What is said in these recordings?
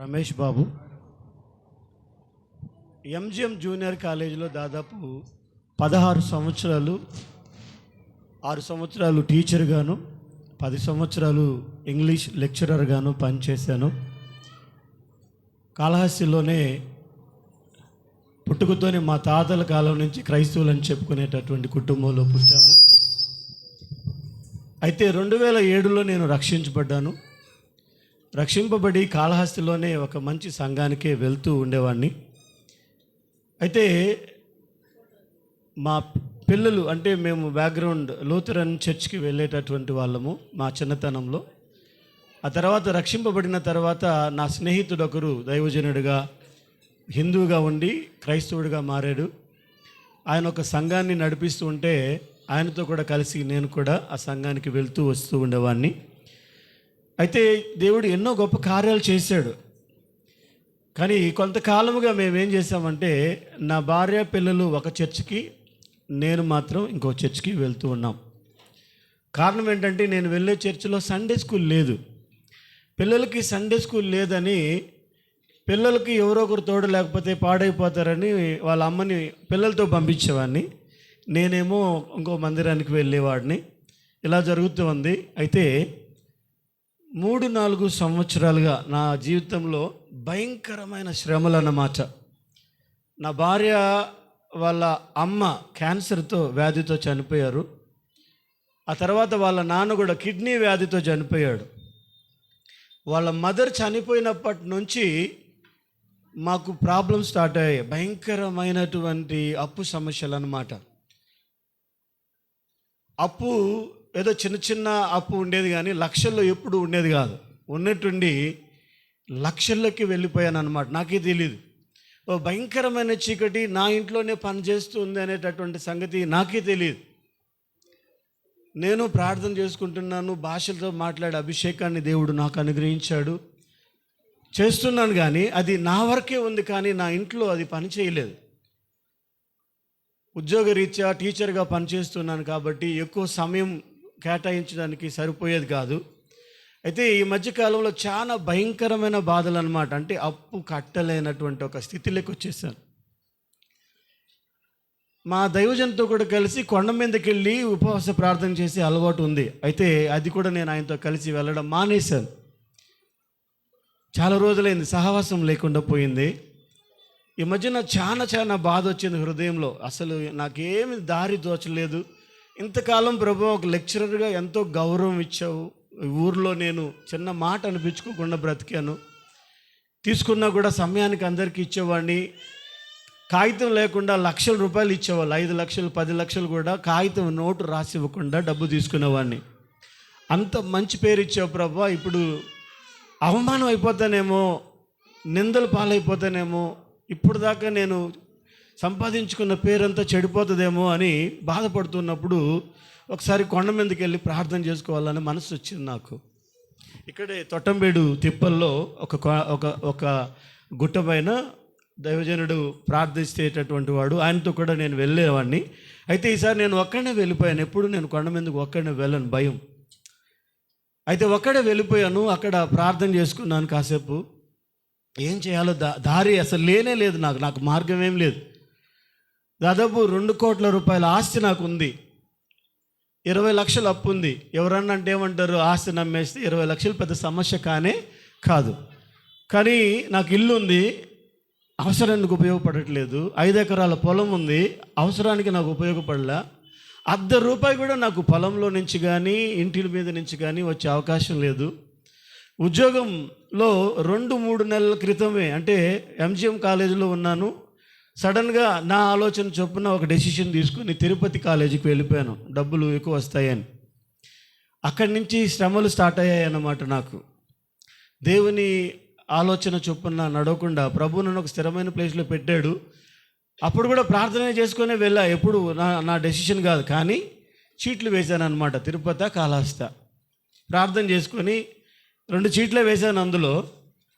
Ramesh Babu MGM junior కాలేజీలో దాదాపు పదహారు సంవత్సరాలు ఆరు సంవత్సరాలు టీచర్గాను పది సంవత్సరాలు ఇంగ్లీష్ లెక్చరర్గాను పనిచేశాను. కాళహస్తిలోనే పుట్టుకతోనే మా తాతల కాలం నుంచి క్రైస్తవులని చెప్పుకునేటటువంటి కుటుంబంలో పుట్టాము. అయితే రెండు వేల ఏడులో నేను రక్షించబడ్డాను. రక్షింపబడి కాళహస్తిలోనే ఒక మంచి సంఘానికే వెళ్తూ ఉండేవాడిని అయితే మా పిల్లలు అంటే మేము బ్యాక్గ్రౌండ్ లూథరన్ చర్చ్కి వెళ్ళేటటువంటి వాళ్ళము మా చిన్నతనంలో. ఆ తర్వాత రక్షింపబడిన తర్వాత నా స్నేహితుడు ఒకరు దైవజనుడిగా హిందువుగా ఉండి క్రైస్తవుడిగా మారాడు. ఆయన ఒక సంఘాన్ని నడిపిస్తూ ఉంటే ఆయనతో కూడా కలిసి నేను కూడా ఆ సంఘానికి వెళ్తూ వస్తూ ఉండేవాడిని అయితే దేవుడు ఎన్నో గొప్ప కార్యాలు చేశాడు. కానీ కొంతకాలముగా మేము ఏం చేసామంటే నా భార్య పిల్లలు ఒక చర్చికి నేను మాత్రం ఇంకో చర్చికి వెళ్తూ ఉన్నాం. కారణం ఏంటంటే నేను వెళ్ళే చర్చిలో సండే స్కూల్ లేదు. పిల్లలకి సండే స్కూల్ లేదని పిల్లలకి ఎవరో ఒకరు తోడు లేకపోతే పాడైపోతారని వాళ్ళ అమ్మని పిల్లలతో పంపించేవాడిని. నేనేమో ఇంకో మందిరానికి వెళ్ళేవాడిని. ఇలా జరుగుతూ ఉంది. అయితే మూడు నాలుగు సంవత్సరాలుగా నా జీవితంలో భయంకరమైన శ్రమలు అన్నమాట నా భార్య వాళ్ళ అమ్మ క్యాన్సర్తో వ్యాధితో చనిపోయారు. ఆ తర్వాత వాళ్ళ నాన్న కూడా కిడ్నీ వ్యాధితో చనిపోయాడు. వాళ్ళ మదర్ చనిపోయినప్పటి నుంచి మాకు ప్రాబ్లం స్టార్ట్ అయ్యాయి. భయంకరమైనటువంటి అప్పు సమస్యలు అన్నమాట అప్పు ఏదో చిన్న చిన్న అప్పు ఉండేది కానీ లక్షల్లో ఎప్పుడు ఉండేది కాదు. ఉన్నట్టుండి లక్షల్లోకి వెళ్ళిపోయాను అనమాట నాకే తెలియదు ఓ భయంకరమైన చీకటి నా ఇంట్లోనే పనిచేస్తుంది అనేటటువంటి సంగతి నాకే తెలియదు నేను ప్రార్థన చేసుకుంటున్నాను భాషలతో మాట్లాడే అభిషేకాన్ని దేవుడు నాకు అనుగ్రహించాడు. చేస్తున్నాను కానీ అది నా వరకే ఉంది కానీ నా ఇంట్లో అది పని చేయలేదు. ఉద్యోగరీత్యా టీచర్గా పనిచేస్తున్నాను కాబట్టి ఎక్కువ సమయం కేటాయించడానికి సరిపోయేది కాదు. అయితే ఈ మధ్యకాలంలో చాలా భయంకరమైన బాధలు అనమాట అంటే అప్పు కట్టలేనటువంటి ఒక స్థితిలోకి వచ్చేసాను మా దైవజంతో కూడా కలిసి కొండ మీదకి వెళ్ళి ఉపవాస ప్రార్థన చేసే అలవాటు ఉంది. అయితే అది కూడా నేను ఆయనతో కలిసి వెళ్ళడం మానేశాను. చాలా రోజులైంది సహవాసం లేకుండా పోయింది. ఈ మధ్యన చాలా చాలా బాధ వచ్చింది హృదయంలో. అసలు నాకేమి దారి దోచలేదు. ఇంతకాలం ప్రభు ఒక లెక్చరర్గా ఎంతో గౌరవం ఇచ్చావు. ఊర్లో నేను చిన్న మాట అనిపించుకోకుండా బ్రతికాను. తీసుకున్నా కూడా సమయానికి అందరికీ ఇచ్చేవాడిని. కాగితం లేకుండా లక్షల రూపాయలు ఇచ్చేవాళ్ళు. ఐదు లక్షలు పది లక్షలు కూడా కాగితం నోటు రాసి ఇవ్వకుండా డబ్బు తీసుకునేవాడిని. అంత మంచి పేరు ఇచ్చావు ప్రభా. ఇప్పుడు అవమానం అయిపోతానేమో నిందలు పాలైపోతానేమో ఇప్పుడు దాకా నేను సంపాదించుకున్న పేరంతా చెడిపోతుందేమో అని బాధపడుతున్నప్పుడు ఒకసారి కొండ మీదకి వెళ్ళి ప్రార్థన చేసుకోవాలని మనసు వచ్చింది నాకు. ఇక్కడే తొట్టంబేడు తిప్పల్లో ఒక కొ- ఒక ఒక గుట్ట పైన దైవజనుడు ప్రార్థిస్తేటటువంటి వాడు. ఆయనతో కూడా నేను వెళ్ళేవాడిని అయితే ఈసారి నేను ఒక్కడనే వెళ్ళిపోయాను. ఎప్పుడు నేను కొండ మీదకి ఒక్కడనే వెళ్ళను భయం. అయితే ఒక్కడే వెళ్ళిపోయాను అక్కడ ప్రార్థన చేసుకున్నాను కాసేపు. ఏం చేయాలో దా దారి అసలు లేనే లేదు నాకు. నాకు మార్గం ఏం లేదు. దాదాపు రెండు కోట్ల రూపాయల ఆస్తి నాకు ఉంది ఇరవై లక్షలు అప్పు ఉంది ఎవరన్నా అంటే ఏమంటారు? ఆస్తి నమ్మేస్తే ఇరవై లక్షలు పెద్ద సమస్య కానే కాదు. కానీ నాకు ఇల్లు ఉంది అవసరానికి ఉపయోగపడట్లేదు? ఐదు ఎకరాల పొలం ఉంది. అవసరానికి నాకు ఉపయోగపడలే. అర్ధ రూపాయి కూడా నాకు పొలంలో నుంచి కానీ ఇంటి మీద నుంచి కానీ వచ్చే అవకాశం లేదు. ఉద్యోగంలో రెండు మూడు నెలల క్రితమే అంటే ఎంజిఎం కాలేజీలో ఉన్నాను. సడన్గా నా ఆలోచన చొప్పున ఒక డెసిషన్ తీసుకుని తిరుపతి కాలేజీకి వెళ్ళిపోయాను. డబ్బులు ఎక్కువ వస్తాయని. అక్కడి నుంచి శ్రమలు స్టార్ట్ అయ్యాయి అన్నమాట నాకు. దేవుని ఆలోచన చొప్పున నడవకుండా ప్రభు నన్ను ఒక స్థిరమైన ప్లేస్లో పెట్టాడు. అప్పుడు కూడా ప్రార్థన చేసుకునే వెళ్ళా. ఎప్పుడు నా నా డెసిషన్ కాదు. కానీ చీట్లు వేశాను అనమాట తిరుపతి కాళహస్త. ప్రార్థన చేసుకొని రెండు చీట్లే వేశాను అందులో.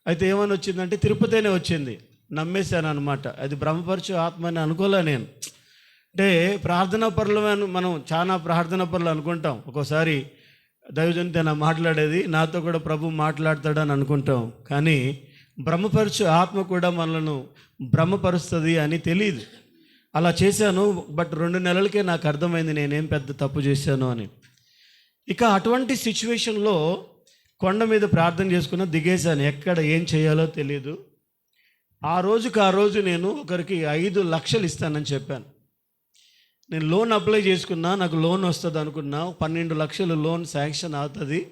అయితే ఏమని వచ్చిందంటే తిరుపతినే వచ్చింది. నమ్మేశాను అనమాట అది బ్రహ్మపరచు ఆత్మ అని అనుకోలే నేను. అంటే ప్రార్థనా పరులు మనం చాలా ప్రార్థనా పరులు అనుకుంటాం. ఒక్కోసారి దైవజంతో నా మాట్లాడేది నాతో కూడా ప్రభు మాట్లాడతాడని అనుకుంటాం. కానీ భ్రమపరచు ఆత్మ కూడా మనలను భ్రమపరుస్తుంది అని తెలియదు అలా చేశాను బట్ రెండు నెలలకే నాకు అర్థమైంది నేనేం పెద్ద తప్పు చేశాను అని. ఇక అటువంటి సిచ్యువేషన్లో కొండ మీద ప్రార్థన చేసుకున్న దిగేశాను. ఎక్కడ ఏం చేయాలో తెలియదు ఆ రోజుకి ఆ రోజు నేను ఒకరికి ఐదు లక్షలు ఇస్తానని చెప్పాను. నేను లోన్ అప్లై చేసుకున్నా నాకు లోన్ వస్తుంది అనుకున్నా పన్నెండు లక్షలు లోన్ శాంక్షన్ అవుతుంది.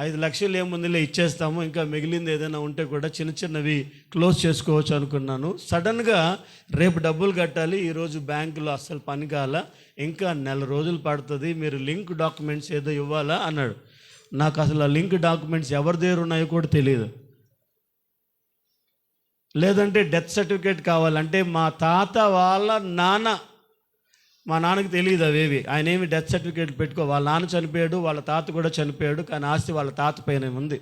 ఐదు లక్షలు ఏముందిలే ఇచ్చేస్తాము. ఇంకా మిగిలింది ఏదైనా ఉంటే కూడా చిన్న చిన్నవి క్లోజ్ చేసుకోవచ్చు అనుకున్నాను. సడన్గా రేపు డబ్బులు కట్టాలి ఈరోజు బ్యాంకులో అస్సలు పని కాల ఇంకా నెల రోజులు పడుతుంది మీరు లింక్ డాక్యుమెంట్స్ ఏదో ఇవ్వాలా అన్నాడు. నాకు అసలు ఆ లింక్ డాక్యుమెంట్స్ ఎవరి దగ్గర ఉన్నాయో కూడా తెలియదు లేదంటే డెత్ సర్టిఫికేట్ కావాలంటే మా తాత వాళ్ళ నాన్న మా నాన్నకి తెలియదు అవేవి. ఆయన ఏమి డెత్ సర్టిఫికేట్ పెట్టుకో వాళ్ళ నాన్న చనిపోయాడు వాళ్ళ తాత కూడా చనిపోయాడు కానీ ఆస్తి వాళ్ళ తాత పైన ఉంది.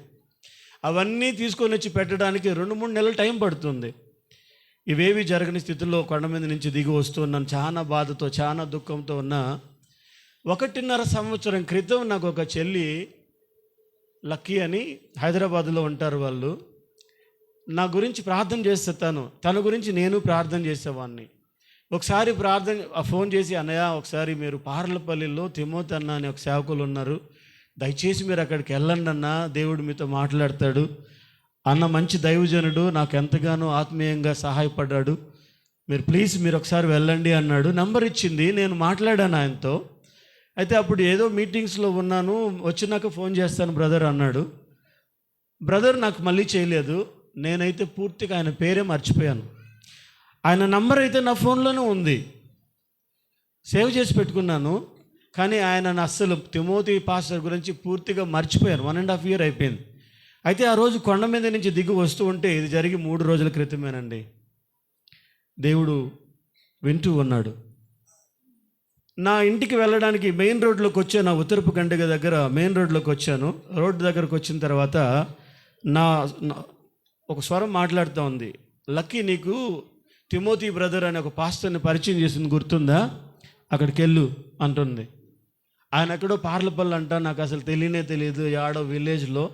అవన్నీ తీసుకొని వచ్చి పెట్టడానికి రెండు మూడు నెలలు టైం పడుతుంది. ఇవేవి జరగని స్థితిలో కొండ మీద నుంచి దిగి వస్తున్నాను చాలా బాధతో చాలా దుఃఖంతో ఉన్న. ఒకటిన్నర సంవత్సరం క్రితం నాకు ఒక చెల్లి లక్కీ అని హైదరాబాద్లో ఉంటారు వాళ్ళు. నా గురించి ప్రార్థన చేస్తే తను తన గురించి నేను ప్రార్థన చేసేవాడిని ఒకసారి ప్రార్థన ఫోన్ చేసి అన్నయ్య ఒకసారి మీరు పార్లపల్లిలో తిమోతి అన్న అనే ఒక సేవకులు ఉన్నారు. దయచేసి మీరు అక్కడికి వెళ్ళండి అన్న. దేవుడు మీతో మాట్లాడతాడు. అన్న మంచి దైవజనుడు నాకు ఎంతగానో ఆత్మీయంగా సహాయపడ్డాడు. మీరు ప్లీజ్ మీరు ఒకసారి వెళ్ళండి అన్నాడు. నంబర్ ఇచ్చింది. నేను మాట్లాడాను ఆయనతో. అయితే అప్పుడు ఏదో మీటింగ్స్లో ఉన్నాను. వచ్చినాక ఫోన్ చేస్తాను బ్రదర్ అన్నాడు. బ్రదర్ నాకు మళ్ళీ చేయలేదు. నేనైతే పూర్తిగా ఆయన పేరే మర్చిపోయాను. ఆయన నంబర్ అయితే నా ఫోన్లోనే ఉంది. సేవ్ చేసి పెట్టుకున్నాను. కానీ ఆయన అస్సలు తిమోతి పాస్టర్ గురించి పూర్తిగా మర్చిపోయాను. వన్ అండ్ హాఫ్ ఇయర్ అయిపోయింది. అయితే ఆ రోజు కొండ మీద నుంచి దిగి వస్తూ ఉంటే ఇది జరిగి మూడు రోజుల క్రితమేనండి. దేవుడు వింటూ ఉన్నాడు. నా ఇంటికి వెళ్ళడానికి మెయిన్ రోడ్లోకి వచ్చాను నా ఉత్తరపు గంటగ దగ్గర మెయిన్ రోడ్లోకి వచ్చాను. రోడ్డు దగ్గరకు వచ్చిన తర్వాత నా- ఒక స్వరం మాట్లాడుతూ ఉంది లక్కీ నీకు తిమోతి బ్రదర్ అనే ఒక పాస్టర్ని పరిచయం చేసింది గుర్తుందా? అక్కడికి వెళ్ళు అంటుంది. ఆయన ఎక్కడో పార్లపల్లి అంట నాకు అసలు తెలియనే తెలియదు. ఆడో విలేజ్లో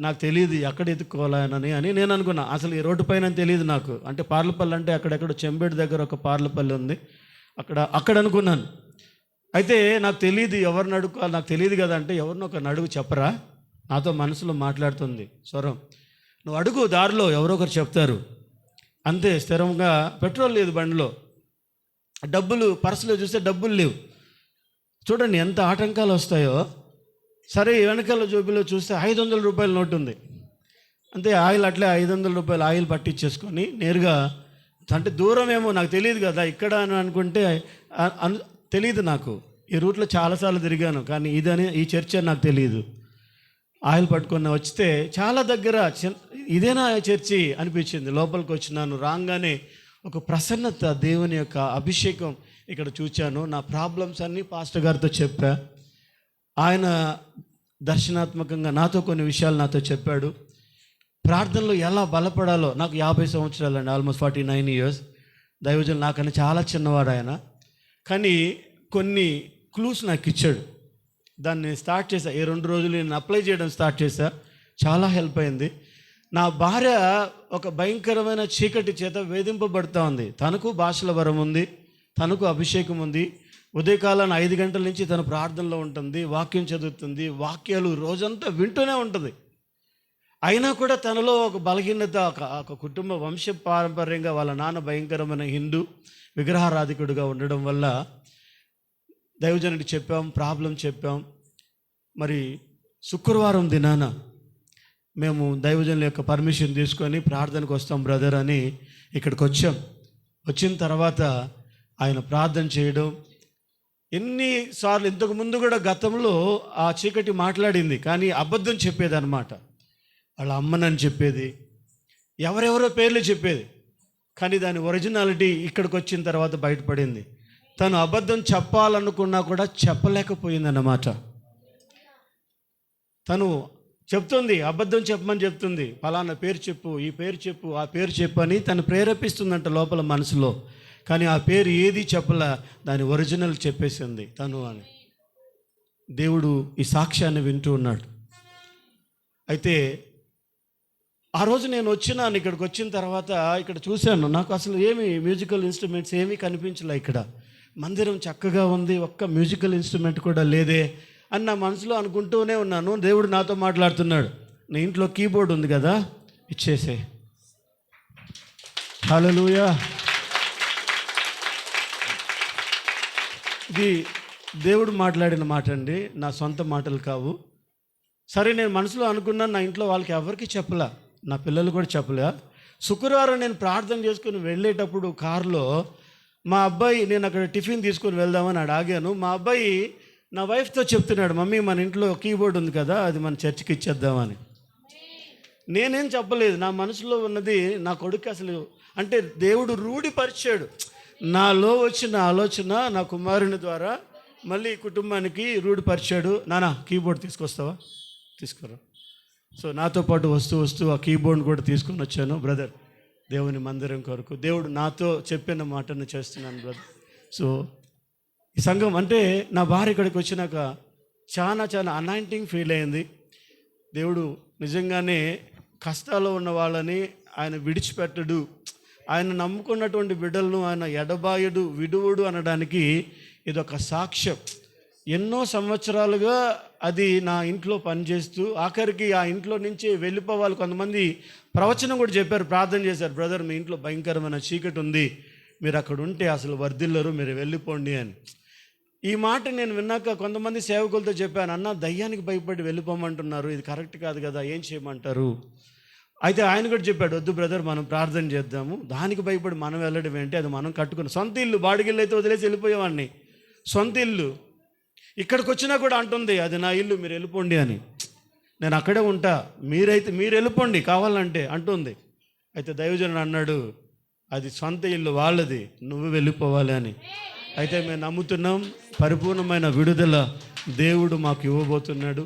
నాకు తెలియదు ఎక్కడ ఎత్తుకోవాలని అని నేను అనుకున్నా. అసలు ఈ రోడ్డు పైన తెలియదు నాకు. అంటే పార్లపల్లి అంటే అక్కడెక్కడ చెంబేడు దగ్గర ఒక పార్లపల్లి ఉంది. అక్కడ అక్కడ అనుకున్నాను. అయితే నాకు తెలియదు ఎవరిని అడుగు నాకు తెలియదు కదా అంటే ఎవరిని ఒక నడుగు చెప్పరా? నాతో మనసులో మాట్లాడుతుంది స్వరం. నువ్వు అడుగు దారిలో ఎవరో ఒకరు చెప్తారు. అంతే స్థిరంగా పెట్రోల్ లేదు బండిలో. డబ్బులు పర్సులో చూస్తే డబ్బులు లేవు. చూడండి ఎంత ఆటంకాలు వస్తాయో. సరే వెనకాల జోబిలో చూస్తే ఐదు వందల రూపాయల నోటు ఉంది అంతే ఆయిల్ అట్లే ఐదు వందల రూపాయలు ఆయిల్ పట్టించేసుకొని నేరుగా అంటే దూరం ఏమో నాకు తెలియదు కదా ఇక్కడ అని అనుకుంటే తెలియదు నాకు. ఈ రూట్లో చాలాసార్లు తిరిగాను కానీ ఇదని ఈ చర్చ నాకు తెలియదు. ఆయిల్ పట్టుకొని వచ్చితే చాలా దగ్గర ఇదేనా చర్చి అనిపించింది. లోపలికి వచ్చినాను రాగానే ఒక ప్రసన్నత దేవుని యొక్క అభిషేకం ఇక్కడ చూచాను. నా ప్రాబ్లమ్స్ అన్నీ పాస్టర్ గారితో చెప్పా. ఆయన దర్శనాత్మకంగా నాతో కొన్ని విషయాలు నాతో చెప్పాడు. ప్రార్థనలో ఎలా బలపడాలో నాకు యాభై సంవత్సరాలు అండి ఆల్మోస్ట్ ఫార్టీ నైన్ ఇయర్స్. దైవజన్ నాకన్నా చాలా చిన్నవాడు ఆయన. కానీ కొన్ని క్లూస్ నాకు ఇచ్చాడు. దాన్ని నేను స్టార్ట్ చేశా. ఈ రెండు రోజులు నేను అప్లై చేయడం స్టార్ట్ చేశా. చాలా హెల్ప్ అయింది. నా భార్య ఒక భయంకరమైన చీకటి చేత వేధింపబడుతూ ఉంది. తనకు భాషల వరం ఉంది తనకు అభిషేకం ఉంది. ఉదయకాలం ఐదు గంటల నుంచి తన ప్రార్థనలో ఉంటుంది వాక్యం చదువుతుంది వాక్యాలు రోజంతా వింటూనే ఉంటుంది. అయినా కూడా తనలో ఒక బలహీనత ఒక ఒక కుటుంబ వంశ పారంపర్యంగా వాళ్ళ నాన్న భయంకరమైన హిందూ విగ్రహారాధికుడుగా ఉండడం వల్ల దైవజనుడికి చెప్పాం ప్రాబ్లం చెప్పాం. మరి శుక్రవారం దినాన మేము దైవజనుల యొక్క పర్మిషన్ తీసుకొని ప్రార్థనకు వస్తాం బ్రదర్ అని ఇక్కడికి వచ్చాం. వచ్చిన తర్వాత ఆయన ప్రార్థన చేయడం. ఎన్నిసార్లు ఇంతకు ముందు కూడా గతంలో ఆ చీకటి మాట్లాడింది కానీ అబద్ధం చెప్పేది అనమాట వాళ్ళ అమ్మనని చెప్పేది. ఎవరెవరో పేర్లు చెప్పేది. కానీ దాని ఒరిజినాలిటీ ఇక్కడికి వచ్చిన తర్వాత బయటపడింది. తను అబద్ధం చెప్పాలనుకున్నా కూడా చెప్పలేకపోయిందన్నమాట. తను చెప్తుంది అబద్ధం చెప్పమని చెప్తుంది. ఫలానా పేరు చెప్పు ఈ పేరు చెప్పు ఆ పేరు చెప్పు అని తను ప్రేరేపిస్తుందంట లోపల మనసులో. కానీ ఆ పేరు ఏది చెప్పలా దాని ఒరిజినల్ చెప్పేసింది తను అని. దేవుడు ఈ సాక్ష్యాన్ని వింటూ ఉన్నాడు. అయితే ఆ రోజు నేను వచ్చినాను ఇక్కడికి వచ్చిన తర్వాత ఇక్కడ చూశాను. నాకు అసలు ఏమి మ్యూజికల్ ఇన్స్ట్రుమెంట్స్ ఏమీ కనిపించలే ఇక్కడ. మందిరం చక్కగా ఉంది ఒక్క మ్యూజికల్ ఇన్స్ట్రుమెంట్ కూడా లేదే అని నా మనసులో అనుకుంటూనే ఉన్నాను. దేవుడు నాతో మాట్లాడుతున్నాడు. నీ ఇంట్లో కీబోర్డ్ ఉంది కదా ఇచ్చేసే. హల్లెలూయా ఇది దేవుడు మాట్లాడిన మాట అండి నా సొంత మాటలు కావు. సరే నేను మనసులో అనుకున్నాను నా ఇంట్లో వాళ్ళకి ఎవరికి చెప్పలా నా పిల్లలు కూడా చెప్పలే. శుక్రవారం నేను ప్రార్థన చేసుకుని వెళ్ళేటప్పుడు కారులో మా అబ్బాయి నేను అక్కడ టిఫిన్ తీసుకొని వెళ్దామని ఆడ ఆగాను. మా అబ్బాయి నా వైఫ్తో చెప్తున్నాడు మమ్మీ మన ఇంట్లో కీబోర్డ్ ఉంది కదా అది మన చర్చికి ఇచ్చేద్దామని. నేనేం చెప్పలేదు. నా మనసులో ఉన్నది నా కొడుకు అసలు అంటే దేవుడు రూఢిపరిచాడు. నాలో వచ్చిన ఆలోచన నా కుమారుని ద్వారా మళ్ళీ కుటుంబానికి రూఢిపరిచాడు. నానా కీబోర్డ్ తీసుకొస్తావా? తీసుకురా. సో నాతో పాటు వస్తూ వస్తూ ఆ కీబోర్డ్ కూడా తీసుకొని వచ్చాను బ్రదర్. దేవుని మందిరం కొరకు. దేవుడు నాతో చెప్పిన మాటను చేస్తున్నాను బ్రదర్ సో ఈ సంఘం అంటే నా భార్య ఇక్కడికి వచ్చినాక చాలా చాలా అనాయింటింగ్ ఫీల్ అయింది. దేవుడు నిజంగానే కష్టాల్లో ఉన్న వాళ్ళని ఆయన విడిచిపెట్టడు. ఆయన నమ్ముకున్నటువంటి బిడ్డలను ఆయన ఎడబాయుడు విడువుడు అనడానికి ఇది ఒక సాక్ష్యం. ఎన్నో సంవత్సరాలుగా అది నా ఇంట్లో పనిచేస్తూ ఆఖరికి ఆ ఇంట్లో నుంచి వెళ్ళిపోవాలి. కొంతమంది ప్రవచనం కూడా చెప్పారు ప్రార్థన చేశారు. బ్రదర్ మీ ఇంట్లో భయంకరమైన చీకటి ఉంది. మీరు అక్కడ ఉంటే అసలు వర్ధిల్లరు మీరు వెళ్ళిపోండి అని. ఈ మాట నేను విన్నాక కొంతమంది సేవకులతో చెప్పాను అన్న దయ్యానికి భయపడి వెళ్ళిపోమంటున్నారు. ఇది కరెక్ట్ కాదు కదా ఏం చేయమంటారు? అయితే ఆయన కూడా చెప్పాడు వద్దు బ్రదర్ మనం ప్రార్థన చేద్దాము. దానికి భయపడి మనం వెళ్ళడం ఏంటి అది మనం కట్టుకుని సొంత ఇల్లు బాడిగిల్లు అయితే వదిలేసి వెళ్ళిపోయేవాడిని. సొంత ఇల్లు. ఇక్కడికి వచ్చినా కూడా అంటుంది అది నా ఇల్లు మీరు వెళ్ళిపోండి అని. నేను అక్కడే ఉంటా మీరైతే మీరు వెళ్ళిపోండి కావాలంటే అంటుంది. అయితే దైవజనుడు అన్నాడు అది సొంత ఇల్లు వాళ్ళది నువ్వు వెళ్ళిపోవాలి అని. అయితే మేము నమ్ముతున్నాం పరిపూర్ణమైన విడుదల దేవుడు మాకు ఇవ్వబోతున్నాడు.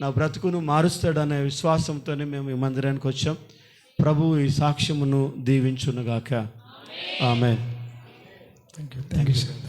నా బ్రతుకును మారుస్తాడనే విశ్వాసంతోనే మేము ఈ మందిరానికి వచ్చాం. ప్రభు ఈ సాక్ష్యమును దీవించునుగాక. ఆమె thank you thank you sir thank you